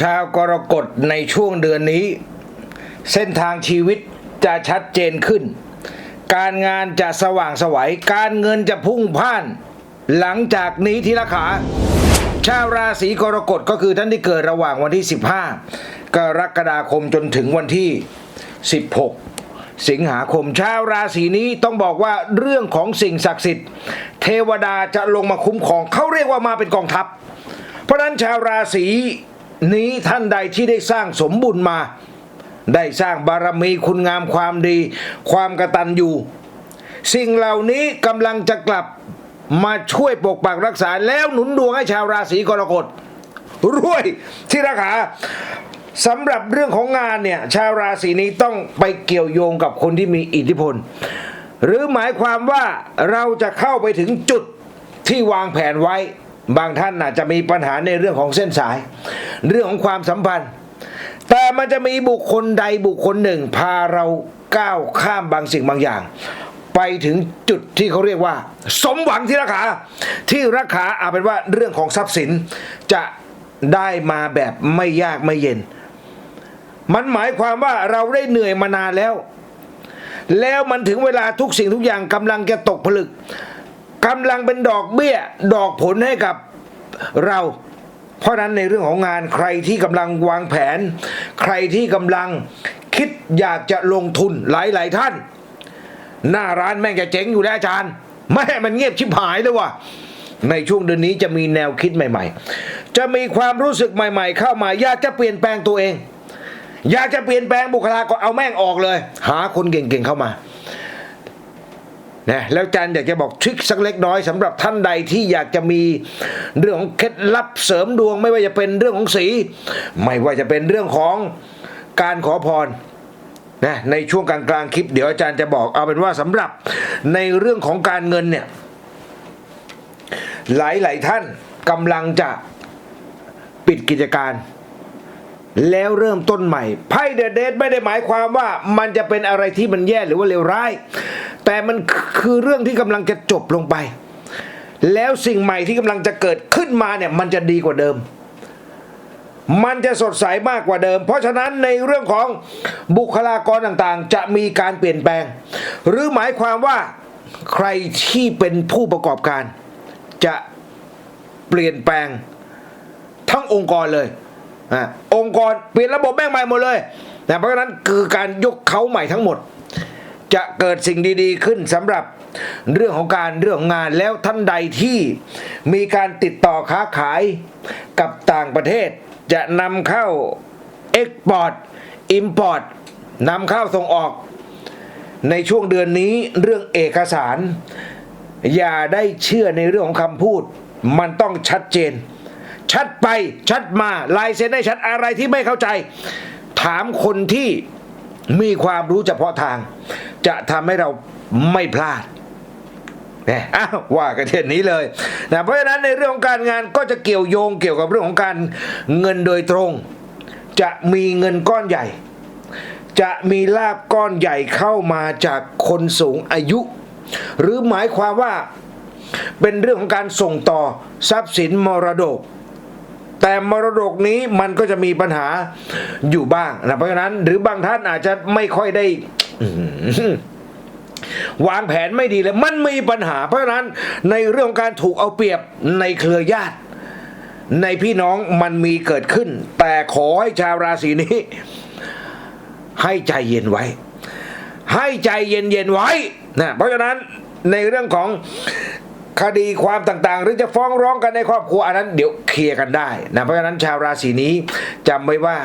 ชาวกรกฎในช่วงเดือนนี้ เส้นทางชีวิตจะชัดเจนขึ้น การงานจะสว่างสวัยการเงินจะพุ่งพ่าน หลังจากนี้ทีละขา ชาวราศีกรกฎก็คือท่านที่เกิดระหว่างวันที่ 15 กรกฎาคมจนถึงวันที่ 16สิงหาคมชาวราศีนี้ต้องบอกว่าเรื่องของสิ่งศักดิ์สิทธิ์ เทวดาจะลงมาคุ้มครองเขาเรียกว่ามาเป็นกองทัพ เพราะนั้นชาวราศี นี้ท่านใดที่ได้สร้างสมบุญมา ได้สร้างบารมีคุณงามความดี ความกระตัญญูสิ่งเหล่านี้กำลังจะกลับมาช่วยปกปักรักษาแล้วหนุนดวงให้ชาวราศีกรกฎรวยที่ราคาสำหรับเรื่องของงานเนี่ยชาวราศีนี้ต้องไปเกี่ยวโยงกับคนที่มีอิทธิพล หรือหมายความว่าเราจะเข้าไปถึงจุดที่วางแผนไว้ บางท่านอาจจะมีปัญหาในเรื่องของเส้นสาย เรื่องของความสัมพันธ์ แต่มันจะมีบุคคลใดบุคคลหนึ่ง พาเราก้าวข้ามบางสิ่งบางอย่าง ไปถึงจุดที่เขาเรียกว่า สมหวังที่ราคาที่ราคาเอาเป็นว่าเรื่องของทรัพย์สินจะได้มาแบบไม่ยากไม่เย็น มันหมายความว่าเราได้เหนื่อยมานานแล้ว แล้วมันถึงเวลาทุกสิ่งทุกอย่างกำลังจะตกผลึก กำลังเป็นดอกเบี้ย ดอกผลให้กับเรา เพราะนั้นในเรื่องของงานใครที่กำลังวางแผน ใครที่กำลังคิดอยากจะลงทุนหลาย ๆ ท่าน หน้าร้านแม่งจะเจ๊งอยู่แล้วอาจารย์แม่มันเงียบชิบหายเลยว่ะในช่วงเดือนนี้จะมีแนวคิดใหม่ ๆ จะมีความรู้สึกใหม่ ๆ เข้ามาอยากจะเปลี่ยนแปลงตัวเอง อยากจะเปลี่ยนแปลงบุคลากรเอาแม่งออกเลย หาคนเก่งๆเข้ามา นะแล้วอาจารย์อยากจะบอกทริคสักเล็กน้อยสำหรับท่านใดที่อยากจะมีเรื่องของเคล็ดลับเสริมดวง ไม่ว่าจะเป็นเรื่องของสี ไม่ว่าจะเป็นเรื่องของการขอพรนะในช่วงกลางกลางคลิป เดี๋ยวอาจารย์จะบอกเอาเป็นว่าสำหรับในเรื่องของการเงินเนี่ยหลายๆท่านกำลังจะปิดกิจการ แล้วเริ่มต้นใหม่ไพ่เดอะเดทไม่ได้หมายความว่ามันจะเป็นอะไรที่มันแย่หรือว่าเลวร้าย แต่มันคือเรื่องที่กำลังจะจบลงไป แล้วสิ่งใหม่ที่กำลังจะเกิดขึ้นมาเนี่ยมันจะดีกว่าเดิม มันจะสดใสมากกว่าเดิม เพราะฉะนั้นในเรื่องของบุคลากรต่างๆ จะมีการเปลี่ยนแปลง หรือหมายความว่าใครที่เป็นผู้ประกอบการ จะเปลี่ยนแปลงทั้งองค์กรเลย องค์กรเปลี่ยนระบบแม่งใหม่หมดเลยนะเพราะฉะนั้นคือการยกเขาใหม่ทั้งหมด จะเกิดสิ่งดีๆขึ้นสำหรับเรื่องของการเรื่องของงานแล้วท่านใดที่มีการติดต่อค้าขายกับต่างประเทศ จะนำเข้าเอ็กพอร์ตอิมพอร์ตนำเข้าส่งออก ในช่วงเดือนนี้เรื่องเอกสาร อย่าได้เชื่อในเรื่องของคำพูด มันต้องชัดเจน ชัดไปชัดมาลายเซ็นได้ชัดอะไรที่ไม่เข้าใจ ถามคนที่มีความรู้เฉพาะทาง จะทำให้เราไม่พลาดเนี่ยอ้าวว่ากันเช่นนี้เลยนะเพราะฉะนั้นในเรื่องของการงานก็จะเกี่ยวโยงเกี่ยวกับเรื่องของการเงินโดยตรง จะมีเงินก้อนใหญ่ จะมีลาบก้อนใหญ่เข้ามาจากคนสูงอายุ หรือหมายความว่าเป็นเรื่องของการส่งต่อทรัพย์สินมรดก แต่มรดกนี้มันก็จะมีปัญหาอยู่บ้างนะเพราะฉะนั้น หรือบางท่านอาจจะไม่ค่อยได้วางแผนไม่ดีเลยมันมีปัญหา เพราะฉะนั้นในเรื่องการถูกเอาเปรียบในเครือญาติ ในพี่น้องมันมีเกิดขึ้น แต่ขอให้ชาวราศีนี้ ให้ใจเย็นไว้ ให้ใจเย็นเย็นไว้นะเพราะฉะนั้นในเรื่องของ คดีความต่างๆ หรือจะฟ้องร้องกันในครอบครัวอันนั้นเดี๋ยวเคลียร์กันได้นะเพราะฉะนั้นชาวราศีนี้จำไว้ว่า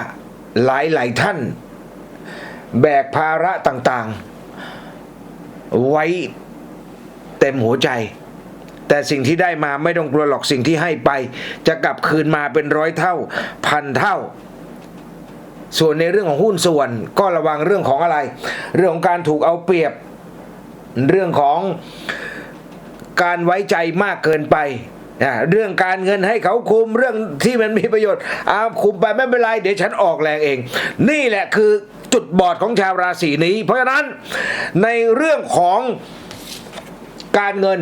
หลายๆท่าน แบกภาระต่างๆ ไว้เต็มหัวใจ แต่สิ่งที่ได้มาไม่ต้องกลัวหรอกสิ่งที่ให้ไป จะกลับคืนมาเป็นร้อยเท่า พันเท่าส่วนในเรื่องของหุ้นส่วนก็ระวังเรื่องของอะไร เรื่องของการถูกเอาเปรียบ เรื่องของ การไว้ใจมากเกินไปอ่าเรื่องการเงินให้เขาคุมเรื่องที่มันมีประโยชน์อาคุมไปไม่เป็นไรเดี๋ยวฉันออกแรงเอง นี่แหละคือจุดบอดของชาวราศีนี้ เพราะฉะนั้นในเรื่องของการเงิน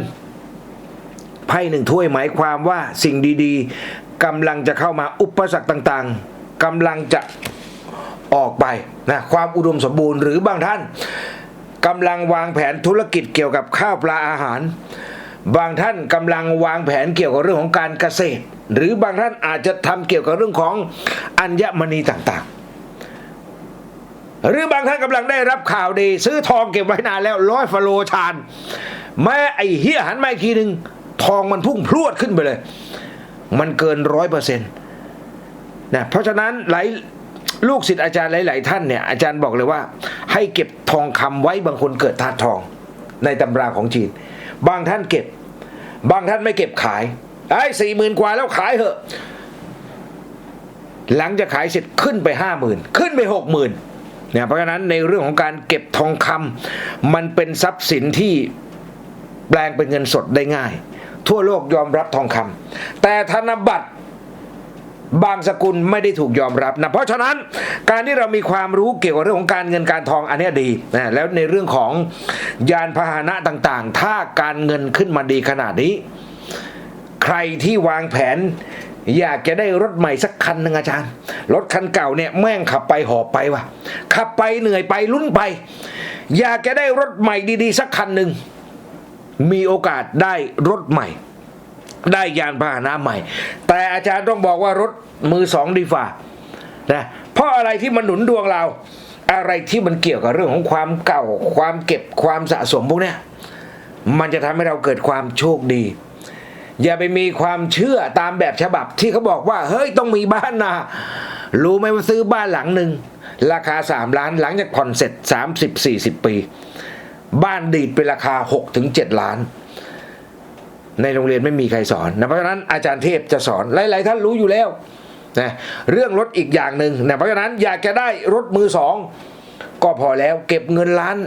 ไพ่หนึ่งถ้วยหมายความว่าสิ่งดีๆกำลังจะเข้ามาอุปสรรคต่างๆกำลังจะออกไปนะความอุดมสมบูรณ์หรือบางท่านกำลังวางแผนธุรกิจเกี่ยวกับข้าวปลาอาหาร บางท่านกำลังวางแผนเกี่ยวกับเรื่องของการเกษตร หรือบางท่านอาจจะทำเกี่ยวกับเรื่องของอัญมณีต่างๆ หรือบางท่านกำลังได้รับข่าวดี ซื้อทองเก็บไว้นานแล้วร้อยฟโลชานแม้ไอ้เฮียหันมาอีกทีหนึ่งทองมันพุ่งพรวดขึ้นไปเลย มันเกินร้อยเปอร์เซ็นต์นะเพราะฉะนั้นหลายลูกศิษย์อาจารย์หลาย ๆ ท่านเนี่ยอาจารย์บอกเลยว่า ให้เก็บทองคำไว้บางคนเกิดธาตุทองในตำราของจีน บางท่านเก็บ บางท่านไม่เก็บขายไอ้สี่หมื่นกว่าแล้วขายเหอะ หลังจะขายเสร็จขึ้นไปห้าหมื่นขึ้นไปหกหมื่นเนี่ยเพราะฉะนั้นในเรื่องของการเก็บทองคำมันเป็นทรัพย์สินที่แปลงเป็นเงินสดได้ง่าย ทั่วโลกยอมรับทองคำแต่ธนบัตร บางสกุลไม่ได้ถูกยอมรับนะเพราะฉะนั้นการที่เรามีความรู้เกี่ยวกับเรื่องของการเงินการทองอันนี้ดีนะแล้วในเรื่องของยานพาหนะต่างๆ ถ้าการเงินขึ้นมาดีขนาดนี้ ใครที่วางแผนอยากจะได้รถใหม่สักคันหนึ่งอาจารย์ รถคันเก่าเนี่ยแม่งขับไปหอบไปว่ะ ขับไปเหนื่อยไปลุ้นไป อยากจะได้รถใหม่ดีๆ สักคันหนึ่งมีโอกาสได้รถใหม่ ได้ยานพาหนะใหม่ แต่อาจารย์ต้องบอกว่ารถมือสองดีฝ่านะเพราะอะไรที่มันหนุนดวงเรา อะไรที่มันเกี่ยวกับเรื่องของความเก่า ความเก็บความสะสมพวกนี้มันจะทำให้เราเกิดความโชคดี อย่าไปมีความเชื่อตามแบบฉบับที่เขาบอกว่าเฮ้ยต้องมีบ้านนะรู้ไหมว่าซื้อบ้านหลังหนึ่งราคาสามล้านหลังจากผ่อนเสร็จสามสิบสี่สิบปี บ้านดีดเป็นราคาหกถึงเจ็ดล้าน ในโรงเรียนไม่มีใครสอนนะเพราะฉะนั้นอาจารย์เทพจะสอนหลาย ๆ ท่านรู้อยู่แล้วนะเรื่องรถอีกอย่างหนึ่งนะเพราะฉะนั้นอยากจะได้รถมือสองก็พอแล้วเก็บเงินล้าน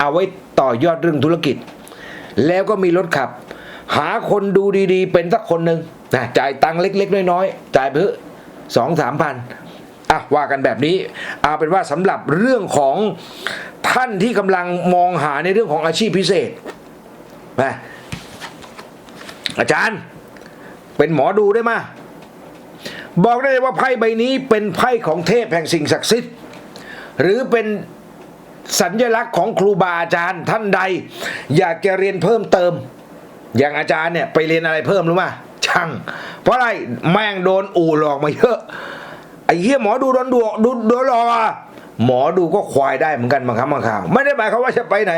เอาไว้ต่อยอดเรื่องธุรกิจ แล้วก็มีรถขับ หาคนดูดีๆ เป็นสักคนหนึ่งนะจ่ายตังค์เล็ก ๆ น้อย ๆ จ่ายไปเถอสองสามพันอะว่ากันแบบนี้เอาเป็นว่าสำหรับเรื่องของท่านที่กำลังมองหาในเรื่องของอาชีพพิเศษนะ อาจารย์ เป็นหมอดูได้มาบอกได้เลยว่าไพ่ใบนี้เป็นไพ่ของเทพแห่งสิ่งศักดิ์สิทธิ์ หรือเป็นสัญลักษณ์ของครูบาอาจารย์ท่านใด อยากจะเรียนเพิ่มเติม อย่างอาจารย์เนี่ยไปเรียนอะไรเพิ่มรู้ไหมช่าง เพราะอะไรแม่งโดนอู่หลอกมาเยอะไอ้เหี้ยหมอดูโดนดูดูโดนหลอกอะหมอดูก็ควายได้เหมือนกันบางครั้งบางคราวไม่ได้หมายความว่าจะไปไหน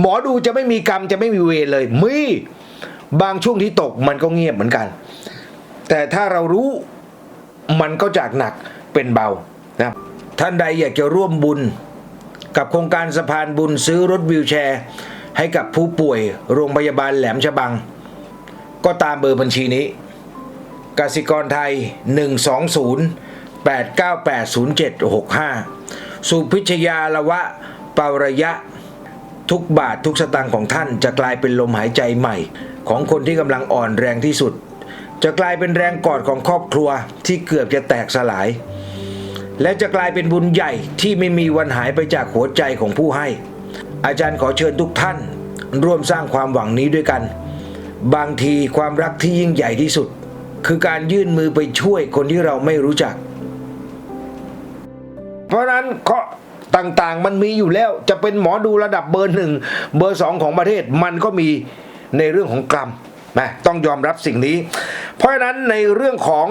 หมอดูจะไม่มีกรรมจะไม่มีเวรเลยมี บางช่วงที่ตกมันก็เงียบเหมือนกัน แต่ถ้าเรารู้มันก็จากหนักเป็นเบานะท่านใดอยากจะร่วมบุญ กับโครงการสะพานบุญซื้อรถวิวแชร์ ให้กับผู้ป่วยโรงพยาบาลแหลมฉบัง ก็ตามเบอร์บัญชีนี้กสิกรไทย 120 8980765 สุพิชยาละวะเปาระยะ ทุกบาททุกสตางค์ของท่านจะกลายเป็นลมหายใจใหม่ ของคนที่กำลังอ่อนแรงที่สุด จะกลายเป็นแรงกอดของครอบครัวที่เกือบจะแตกสลาย และจะกลายเป็นบุญใหญ่ที่ไม่มีวันหายไปจากหัวใจของผู้ให้ อาจารย์ขอเชิญทุกท่าน ร่วมสร้างความหวังนี้ด้วยกัน บางทีความรักที่ยิ่งใหญ่ที่สุด คือการยื่นมือไปช่วยคนที่เราไม่รู้จัก เพราะนั้นเคาะต่างๆ มันมีอยู่แล้วจะเป็นหมอดูระดับเบอร์หนึ่งเบอร์สองของประเทศมันก็มี ในเรื่องของกรรมนะต้องยอมรับสิ่งนี้ เพราะฉะนั้นในเรื่องของ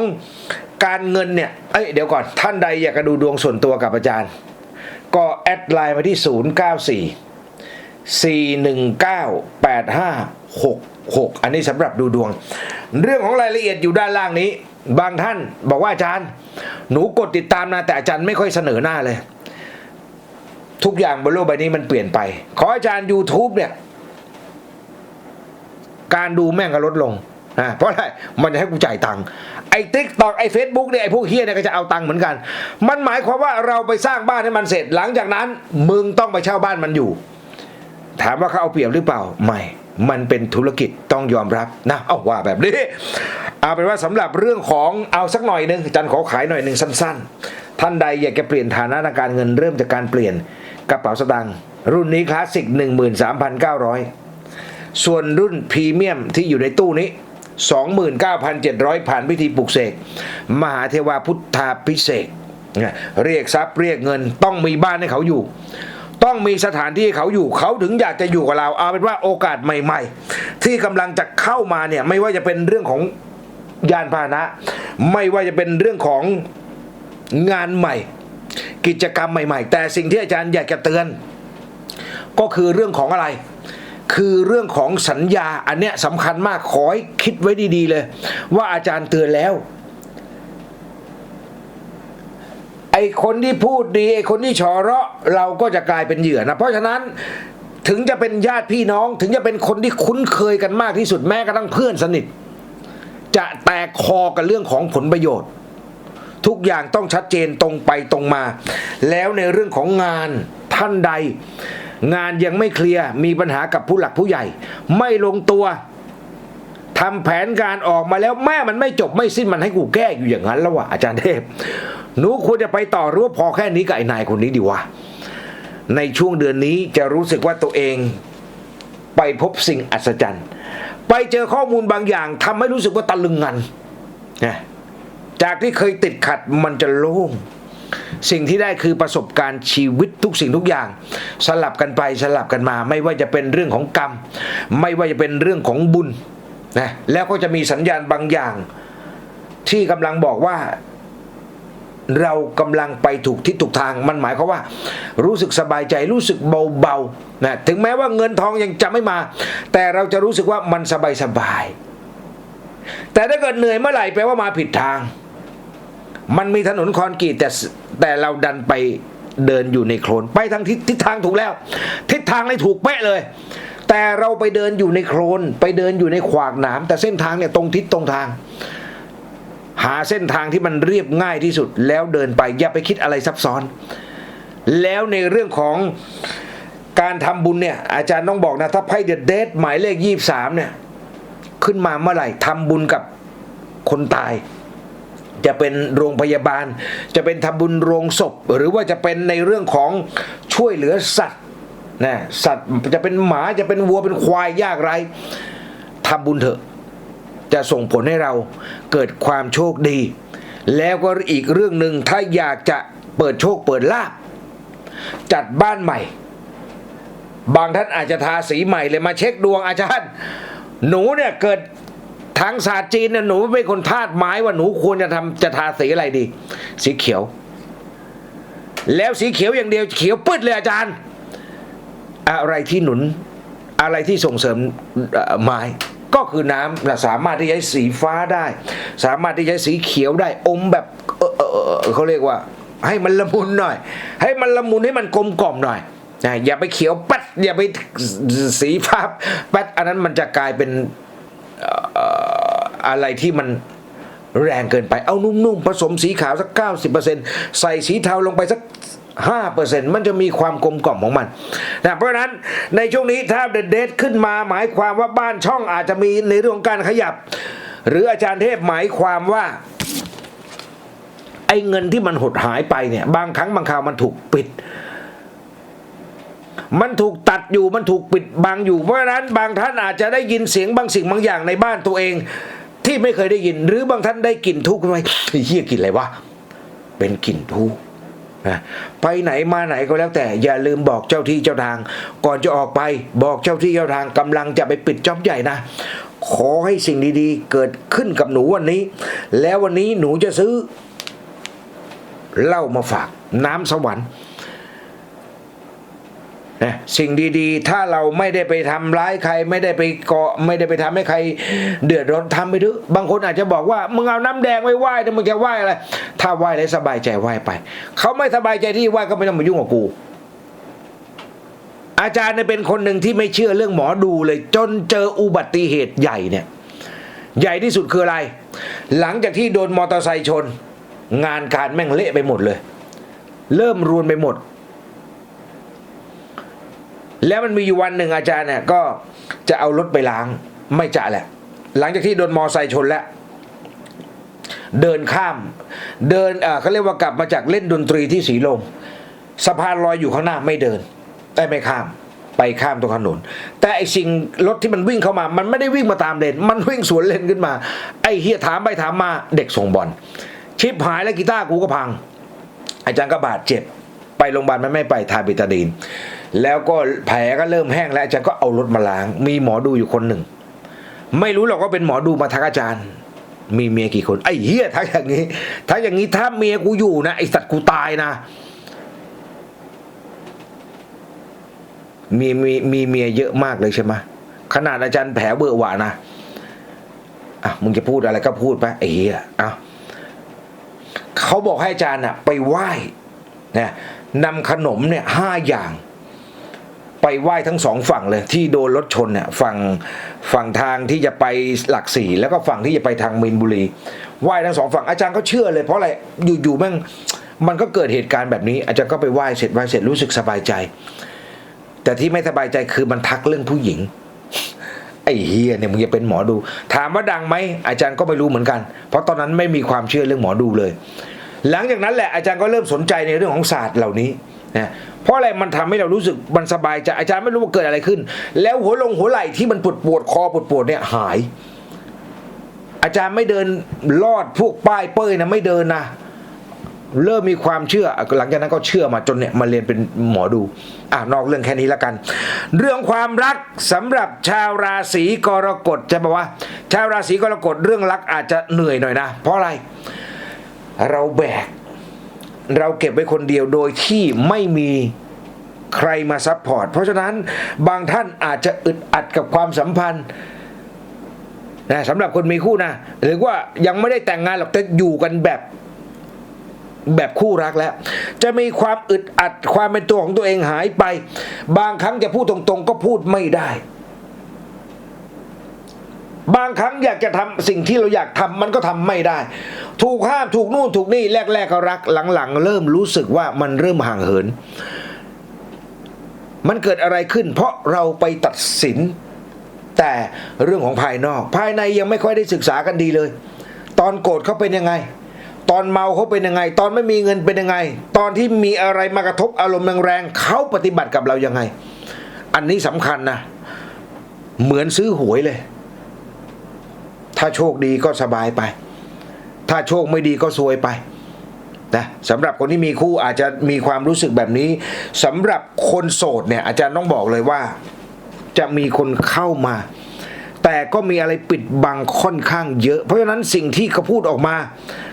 การเงินเนี่ยเอ้ยเดี๋ยวก่อนท่านใดอยากจะดูดวงส่วนตัวกับอาจารย์ ก็แอดไลน์มาที่ 094 419 8566 อันนี้สำหรับดูดวง เรื่องของรายละเอียดอยู่ด้านล่างนี้ บางท่านบอกว่าอาจารย์ หนูกดติดตามนะแต่อาจารย์ไม่ค่อยเสนอหน้าเลย ทุกอย่างบนโลกใบนี้มันเปลี่ยนไป ขออาจารย์ YouTube เนี่ย การดูแม่งก็ลดลงนะเพราะอะไรมันจะให้กูจ่ายตังค์ไอ้ติ๊กตอกไอ้เฟซบุ๊กเนี่ยไอ้พวกเฮียเนี่ยก็จะเอาตังค์เหมือนกัน มันหมายความว่าเราไปสร้างบ้านให้มันเสร็จหลังจากนั้น มึงต้องไปเช่าบ้านมันอยู่ ถามว่าเขาเอาเปรียบหรือเปล่าไม่มันเป็นธุรกิจต้องยอมรับนะเอาว่าแบบนี้เอาเป็นว่าสำหรับเรื่องของเอาสักหน่อยหนึ่งจันขอขายหน่อยหนึ่งสั้น ๆ ท่านใดอยากจะเปลี่ยนฐานะทางการเงินเริ่มจากการเปลี่ยนกระเป๋าสตางค์รุ่นนี้คลาสสิก 13,900 ส่วนรุ่นพรีเมียมที่อยู่ในตู้นี้ 29,700 ผ่านพิธีปลุกเสก มหาเทวาพุทธาพิเศษเรียกทรัพย์เรียกเงินต้องมีบ้านให้เขาอยู่ ต้องมีสถานที่ให้เขาอยู่เขาถึงอยากจะอยู่กับเราเอาเป็นว่าโอกาสใหม่ ๆ ที่กำลังจะเข้ามาเนี่ยไม่ว่าจะเป็นเรื่องของยานพาหนะ ไม่ว่าจะเป็นเรื่องของงานใหม่ กิจกรรมใหม่ ๆ แต่สิ่งที่อาจารย์อยากจะเตือน ก็คือเรื่องของอะไร คือเรื่องของสัญญาอันเนี้ยสำคัญมากขอให้คิดไว้ดี ๆ เลย ว่าอาจารย์เตือนแล้วไอคนที่พูดดีไอคนที่ฉอเราะเราก็จะกลายเป็นเหยื่อนะเพราะฉะนั้นถึงจะเป็นญาติพี่น้องถึงจะเป็นคนที่คุ้นเคยกันมากที่สุดแม้กระทั่งเพื่อนสนิท จะแตกคอกันเรื่องของผลประโยชน์ ทุกอย่างต้องชัดเจนตรงไปตรงมา แล้วในเรื่องของงานท่านใด งานยังไม่เคลียร์มีปัญหากับผู้หลักผู้ใหญ่ ไม่ลงตัวทำแผนการออกมาแล้วแม่มันไม่จบไม่สิ้นมันให้กูแก้อยู่อย่างนั้นแล้ววะอาจารย์เทพหนูควรจะไปต่อรือว่าพอแค่นี้กับไอ้นายคนนี้ดีวะในช่วงเดือนนี้จะรู้สึกว่าตัวเอง ไปพบสิ่งอัศจรรย์ ไปเจอข้อมูลบางอย่างทำให้รู้สึกว่าตะลึงงันนะจากที่เคยติดขัดมันจะโล่ง สิ่งที่ได้คือประสบการณ์ชีวิตทุกสิ่งทุกอย่าง สลับกันไปสลับกันมา ไม่ว่าจะเป็นเรื่องของกรรม ไม่ว่าจะเป็นเรื่องของบุญนะแล้วก็จะมีสัญญาณบางอย่าง ที่กำลังบอกว่าเรากำลังไปถูกทิศถูกทาง มันหมายความว่า รู้สึกสบายใจรู้สึกเบาๆนะถึงแม้ว่าเงินทองยังจะไม่มา แต่เราจะรู้สึกว่ามันสบายสบายๆแต่ถ้าเกิดเหนื่อยเมื่อไหร่แปลว่ามาผิดทาง มันมีถนนคอนกรีตแต่แต่เราดันไปเดินอยู่ในโคลนไปทางทิศทิศทางถูกแล้ว ทิศทางเลยถูกเป๊ะเลย แต่เราไปเดินอยู่ในโคลนไปเดินอยู่ในขวากหนาม แต่เส้นทางเนี่ยตรงทิศตรงทาง หาเส้นทางที่มันเรียบง่ายที่สุด แล้วเดินไปอย่าไปคิดอะไรซับซ้อน แล้วในเรื่องของการทำบุญเนี่ยอาจารย์ต้องบอกนะ ถ้าไพ่เดอะเดทหมายเลขยี่สามเนี่ย ขึ้นมาเมื่อไหร่ทำบุญกับคนตาย จะเป็นโรงพยาบาล จะเป็นทำบุญโรงศพ หรือว่าจะเป็นในเรื่องของช่วยเหลือสัตว์นะสัตว์จะเป็นหมาจะเป็นวัวเป็นควายยากไรทำบุญเถอะ จะส่งผลให้เราเกิดความโชคดี แล้วก็อีกเรื่องหนึ่งถ้าอยากจะเปิดโชคเปิดลาบจัดบ้านใหม่ บางท่านอาจจะทาสีใหม่เลยมาเช็คดวงอาจารย์ หนูเนี่ยเกิด ทางศาสตร์จีนเนี่ยหนูเป็นคนธาตุไม้ว่าหนูควรจะทำจะทาสีอะไรดี สีเขียว แล้วสีเขียวอย่างเดียวเขียวปื้ดเลยอาจารย์ อะไรที่หนุน อะไรที่ส่งเสริมไม้ก็คือน้ำนะสามารถที่จะใช้สีฟ้าได้ สามารถที่จะใช้สีเขียวได้ อมแบบเออเออเขาเรียกว่า ให้มันละมุนหน่อย ให้มันละมุนให้มันกลมกล่อมหน่อยนะอย่าไปเขียวป๊ดอย่าไปสีฟ้าป๊ดอันนั้นมันจะกลายเป็น อะไรที่มันแรงเกินไปเอานุ่มๆ ผสมสีขาวสัก 90%ใส่สีเทาลงไปสัก 5%มันจะมีความกลมกล่อมของมันนะเพราะฉะนั้นในช่วงนี้ถ้าเดดเดทขึ้นมาหมายความว่าบ้านช่องอาจจะมีในเรื่องของการขยับ หรืออาจารย์เทพหมายความว่าไอ้เงินที่มันหดหายไปเนี่ยบางครั้งบางคราวมันถูกปิด มันถูกตัดอยู่มันถูกปิดบังอยู่ เพราะฉะนั้นบางท่านอาจจะได้ยินเสียงบางสิ่งบางอย่างในบ้านตัวเอง ที่ไม่เคยได้ยิน หรือบางท่านได้กลิ่นทุกข์ไปเฮียกลิ่นอะไรวะเป็นกลิ่นทุกข์นะไปไหนมาไหนก็แล้วแต่อย่าลืมบอกเจ้าที่เจ้าทาง ก่อนจะออกไปบอกเจ้าที่เจ้าทางกำลังจะไปปิดจ็อบใหญ่นะ ขอให้สิ่งดีๆ เกิดขึ้นกับหนูวันนี้ แล้ววันนี้หนูจะซื้อเหล้ามาฝากน้ำสวรรค์ นะสิ่งดีๆ ถ้าเราไม่ได้ไปทำร้ายใคร ไม่ได้ไปเกาะไม่ได้ไปทำให้ใคร เดือดร้อนทำไปเถอะบางคนอาจจะบอกว่ามึงเอาน้ำแดงไว้ไหว้แต่มึงจะไหว้อะไรถ้าไหว้แล้วสบายใจไหว้ไป เขาไม่สบายใจที่ไหว้ก็ไม่ต้องมายุ่งกับกู อาจารย์เนี่ยเป็นคนหนึ่งที่ไม่เชื่อเรื่องหมอดูเลย จนเจออุบัติเหตุใหญ่เนี่ย ใหญ่ที่สุดคืออะไร หลังจากที่โดนมอเตอร์ไซค์ชน งานการแม่งเละไปหมดเลย เริ่มรวนไปหมด แล้วมันมีอยู่วันหนึ่งอาจารย์เนี่ยก็จะเอารถไปล้างไม่จะแหละ หลังจากที่โดนมอไซค์ชนแล้ว เดินข้าม เดินเออเขาเรียกว่ากลับมาจากเล่นดนตรีที่สีลมสะพานลอยอยู่ข้างหน้าไม่เดินได้ไม่ข้ามไปข้ามตรงถนน แต่ไอสิ่งรถที่มันวิ่งเข้ามา มันไม่ได้วิ่งมาตามเลน มันวิ่งสวนเลนขึ้นมา ไอเฮียถามไปถามมาเด็กส่งบอล ชิปหายแล้วกีตาร์กูก็พัง อาจารย์ก็บาดเจ็บ ไปโรงพยาบาลมันไม่ไปทาบิตาดีน แล้วก็แผลก็เริ่มแห้งแล้วอาจารย์ก็เอารถมาล้าง มีหมอดูอยู่คนหนึ่ง ไม่รู้หรอกว่าเป็นหมอดูมาทักอาจารย์ มีเมียกี่คนไอ้เฮียทักอย่างนี้ทักอย่างนี้ถ้าเมียกูอยู่นะไอสัตว์กูตายนะมีมีมีเมียเยอะมากเลยใช่ไหมขนาดอาจารย์แผลเบื่อหวานะอะมึงจะพูดอะไรก็พูดไปไอ้เหี้ยอะเขาบอกให้อาจารย์อะ ไปไหว้นะนำขนมเนี่ยห้าอย่าง ไปไหว้ทั้งสองฝั่งเลยที่โดนรถชนเนี่ยฝั่งฝั่งทางที่จะไปหลักสี่แล้วก็ฝั่งที่จะไปทางมีนบุรีไหว้ทั้งสองฝั่งอาจารย์ก็เชื่อเลยเพราะอะไรอยู่ๆแม่งมันก็เกิดเหตุการณ์แบบนี้ อาจารย์ก็ไปไหว้เสร็จไหว้เสร็จรู้สึกสบายใจ แต่ที่ไม่สบายใจคือมันทักเรื่องผู้หญิงไอ้เฮียเนี่ยมึงจะเป็นหมอดู ถามว่าดังไหมอาจารย์ก็ไม่รู้เหมือนกัน เพราะตอนนั้นไม่มีความเชื่อเรื่องหมอดูเลย หลังจากนั้นแหละอาจารย์ก็เริ่มสนใจในเรื่องของศาสตร์เหล่านี้ นะเพราะอะไรมันทำให้เรารู้สึกมันสบายใจอาจารย์ไม่รู้ว่าเกิดอะไรขึ้น แล้วหัวลงหัวไหล่ที่มันปวดปวดคอปวดปวดเนี่ยหาย อาจารย์ไม่เดินลอดพวกป้ายเป้ยนะไม่เดินนะเริ่มมีความเชื่อ หลังจากนั้นก็เชื่อมาจนเนี่ยมาเรียนเป็นหมอดูอะนอกเรื่องแค่นี้แล้วกัน เรื่องความรักสำหรับชาวราศีกรกฎจะบอกว่า ชาวราศีกรกฎเรื่องรักอาจจะเหนื่อยหน่อยนะ เพราะอะไร เราแบก เราเก็บไว้คนเดียวโดยที่ไม่มีใครมาซัพพอร์ต เพราะฉะนั้นบางท่านอาจจะอึดอัดกับความสัมพันธ์นะสำหรับคนมีคู่นะ หรือว่ายังไม่ได้แต่งงานหรอกแต่อยู่กันแบบแบบคู่รักแล้ว จะมีความอึดอัดความเป็นตัวของตัวเองหายไป บางครั้งจะพูดตรงๆ ก็พูดไม่ได้ บางครั้งอยากจะทำสิ่งที่เราอยากทำมันก็ทำไม่ได้ ถูกห้ามถูกนู่นถูกนี่แรกๆก็รักหลังๆ เริ่มรู้สึกว่ามันเริ่มห่างเหิน มันเกิดอะไรขึ้น เพราะเราไปตัดสิน แต่เรื่องของภายนอก ภายในยังไม่ค่อยได้ศึกษากันดีเลย ตอนโกรธเขาเป็นยังไง ตอนเมาเขาเป็นยังไง ตอนไม่มีเงินเป็นยังไง ตอนที่มีอะไรมากระทบอารมณ์แรงๆเขาปฏิบัติกับเรายังไง อันนี้สำคัญนะ เหมือนซื้อหวยเลย ถ้าโชคดีก็สบายไป ถ้าโชคไม่ดีก็ซวยไปนะสำหรับคนที่มีคู่อาจจะมีความรู้สึกแบบนี้สำหรับคนโสดเนี่ยอาจารย์ต้องบอกเลยว่า จะมีคนเข้ามา แต่ก็มีอะไรปิดบังค่อนข้างเยอะ เพราะฉะนั้นสิ่งที่เขาพูดออกมา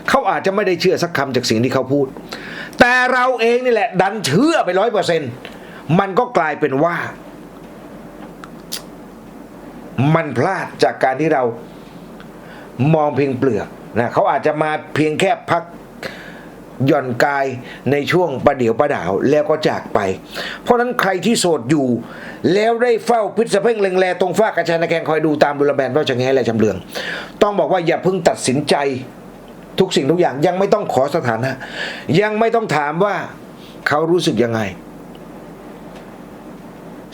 เขาอาจจะไม่ได้เชื่อสักคำจากสิ่งที่เขาพูด แต่เราเองนี่แหละ ดันเชื่อไปร้อยเปอร์เซ็นมันก็กลายเป็นว่า มันพลาดจากการที่เรา มองเพียงเปลือกนะเขาอาจจะมาเพียงแค่พักหย่อนกายในช่วงประเดี๋ยวประดาวแล้วก็จากไป เพราะนั้นใครที่โสดอยู่ แล้วได้เฝ้าพิษสเพ่งเล็งแลตรงฝ้ากระชายนาแกงคอยดูตามดูแลแบนว่าจะแง่อะไรจำเรือง ต้องบอกว่าอย่าเพิ่งตัดสินใจทุกสิ่งทุกอย่างยังไม่ต้องขอสถานะ ยังไม่ต้องถามว่าเขารู้สึกยังไง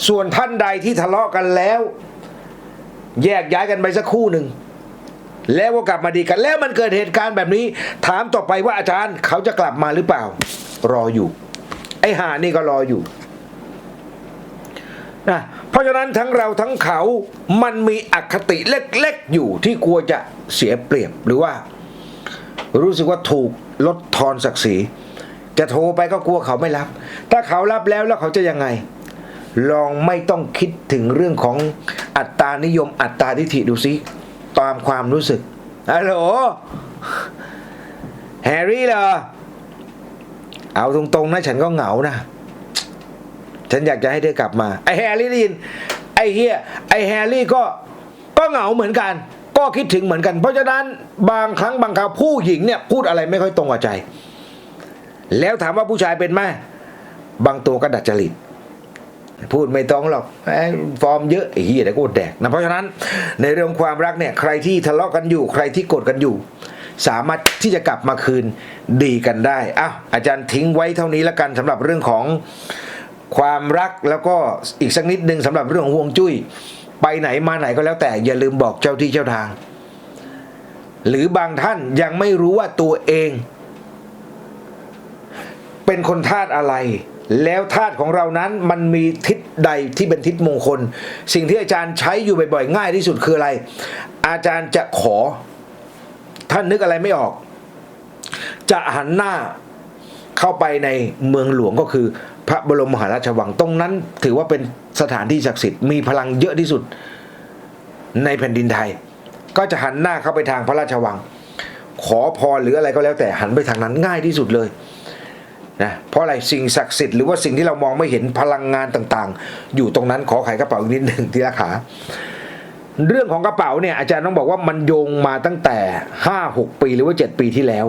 ส่วนท่านใดที่ทะเลาะกันแล้ว แยกย้ายกันไปสักคู่หนึ่ง แล้วก็กลับมาดีกัน แล้วมันเกิดเหตุการณ์แบบนี้ ถามต่อไปว่าอาจารย์เขาจะกลับมาหรือเปล่า รออยู่ ไอ้หานี่ก็รออยู่นะเพราะฉะนั้นทั้งเราทั้งเขามันมีอคติเล็กๆอยู่ที่กลัวจะเสียเปรียบหรือว่า รู้สึกว่าถูกลดทอนศักดิ์ศรี จะโทรไปก็กลัวเขาไม่รับ ถ้าเขารับแล้วแล้วเขาจะยังไง ลองไม่ต้องคิดถึงเรื่องของอัตตานิยมอัตตาทิฏฐิดูซิ ตามความรู้สึกฮัลโหลแฮร์รี่เหรอ เอาตรงๆนะ ฉันก็เหงานะ ฉันอยากจะให้เธอกลับมา ไอแฮร์รี่ได้ยิน ไอเฮียไอแฮร์รี่ก็ก็เหงาเหมือนกัน ก็คิดถึงเหมือนกัน เพราะฉะนั้นบางครั้งบางคราวผู้หญิงเนี่ยพูดอะไรไม่ค่อยตรงกับใจ แล้วถามว่าผู้ชายเป็นไหมบางตัวก็ดัดจริต พูดไม่ต้องหรอกฟอร์มเยอะไอ้เหี้ยแต่ก็อดแดกนะเพราะฉะนั้นในเรื่องความรักเนี่ยใครที่ทะเลาะกันอยู่ ใครที่โกดกันอยู่ สามารถที่จะกลับมาคืนดีกันได้อ้าวอาจารย์ทิ้งไว้เท่านี้แล้วกันสำหรับเรื่องของความรักแล้วก็อีกสักนิดนึงสำหรับเรื่องของห่วงจุ้ย ไปไหนมาไหนก็แล้วแต่อย่าลืมบอกเจ้าที่เจ้าทาง หรือบางท่านยังไม่รู้ว่าตัวเอง เป็นคนธาตุอะไร แล้วธาตุของเรานั้นมันมีทิศใดที่เป็นทิศมงคล สิ่งที่อาจารย์ใช้อยู่บ่อยๆง่ายที่สุดคืออะไร อาจารย์จะขอ ท่านนึกอะไรไม่ออก จะหันหน้าเข้าไปในเมืองหลวงก็คือ พระบรมมหาราชวังตรงนั้น ถือว่าเป็นสถานที่ศักดิ์สิทธิ์มีพลังเยอะที่สุดในแผ่นดินไทย ก็จะหันหน้าเข้าไปทางพระราชวัง ขอพรหรืออะไรก็แล้วแต่หันไปทางนั้นง่ายที่สุดเลย นะเพราะอะไรสิ่งศักดิ์สิทธิ์หรือว่าสิ่งที่เรามองไม่เห็นพลังงานต่างๆ อยู่ตรงนั้นขอไขกระเป๋าอีกนิดหนึ่งที่ราขาเรื่องของกระเป๋าเนี่ยอาจารย์ต้องบอกว่ามันโยงมาตั้งแต่ 5 6 ปีหรือว่า 7 ปีที่แล้ว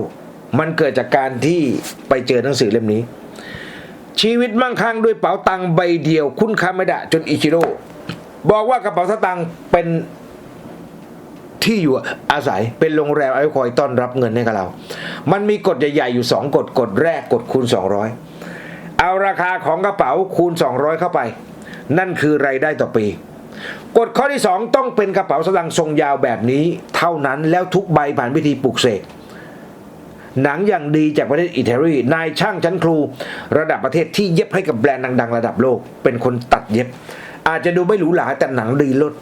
มันเกิดจากการที่ไปเจอหนังสือเล่มนี้ ชีวิตมั่งคั่งด้วยเป๋าตังค์ใบเดียว คุณคาไม่ไดะจนอิชิโร่บอกว่ากระเป๋าสตางค์เป็น ที่อยู่อาศัยเป็นโรงแรมเอาไว้คอยต้อนรับเงินให้กับเรา มันมีกฎใหญ่ๆอยู่ 2กฎกฎแรกกฎคูณ 200 เอาราคาของกระเป๋าคูณ 200 เข้าไป นั่นคือรายได้ต่อปีกฎข้อที่ 2 ต้องเป็นกระเป๋าสตางค์ทรงยาวแบบนี้ เท่านั้นแล้วทุกใบผ่านพิธีปลูกเสกหนังอย่างดีจากประเทศอิตาลีนายช่างชั้นครู ระดับประเทศที่เย็บให้กับแบรนด์ดัง ๆ ระดับโลก เป็นคนตัดเย็บ อาจจะดูไม่หรูหราแต่หนังดีลด